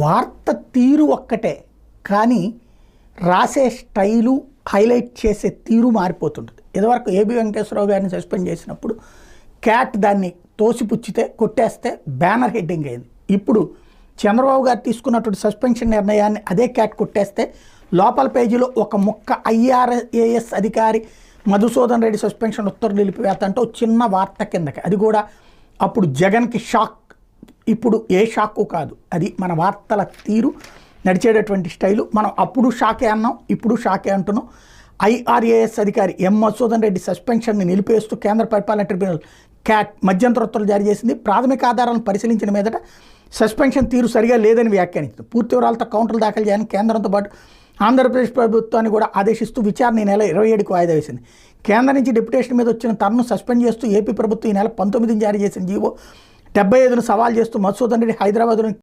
వార్త తీరు ఒక్కటే కానీ రాసే స్టైలు హైలైట్ చేసే తీరు మారిపోతుంటుంది. ఇదివరకు ఏబి వెంకటేశ్వరరావు గారిని సస్పెండ్ చేసినప్పుడు క్యాట్ దాన్ని తోసిపుచ్చితే కొట్టేస్తే బ్యానర్ హెడ్డింగ్ అయింది. ఇప్పుడు చంద్రబాబు గారు తీసుకున్నటువంటి సస్పెన్షన్ నిర్ణయాన్ని అదే క్యాట్ కొట్టేస్తే లోపల పేజీలో ఒక ముక్క ఐఆర్ఏఎస్ అధికారి మధుసూదన్ రెడ్డి సస్పెన్షన్ ఉత్తర్వులు నిలిపివేత అంటే చిన్న వార్త కిందకి. అది కూడా అప్పుడు జగన్కి షాక్. ఇప్పుడు ఏ షాకు కాదు. అది మన వార్తల తీరు నడిచేటటువంటి స్టైలు. మనం అప్పుడు షాకే అన్నాం ఇప్పుడు షాకే అంటున్నాం. ఐఆర్ఏఎస్ అధికారి ఎం మధుసూదన్ రెడ్డి సస్పెన్షన్ని నిలిపేస్తూ కేంద్ర పరిపాలన ట్రిబ్యునల్ క్యాట్ మధ్యంతరత్తులు జారీ చేసింది. ప్రాథమిక ఆధారాలను పరిశీలించిన మీదట సస్పెన్షన్ తీరు సరిగా లేదని వ్యాఖ్యానించింది. పూర్తి వివరాలతో కౌంటర్లు దాఖలు చేయాలని కేంద్రంతో పాటు ఆంధ్రప్రదేశ్ ప్రభుత్వాన్ని కూడా ఆదేశిస్తూ విచారణ ఈ నెల ఇరవై ఏడుకు వాయిదా వేసింది. కేంద్రం నుంచి డిప్యుటేషన్ మీద వచ్చిన తనను సస్పెండ్ చేస్తూ ఏపీ ప్రభుత్వం ఈ నెల పంతొమ్మిదిని జారీ చేసిన జీవో డెబ్బై ఐదును సవాల్ చేస్తూ మధుసూదన్ రెడ్డి హైదరాబాద్లోని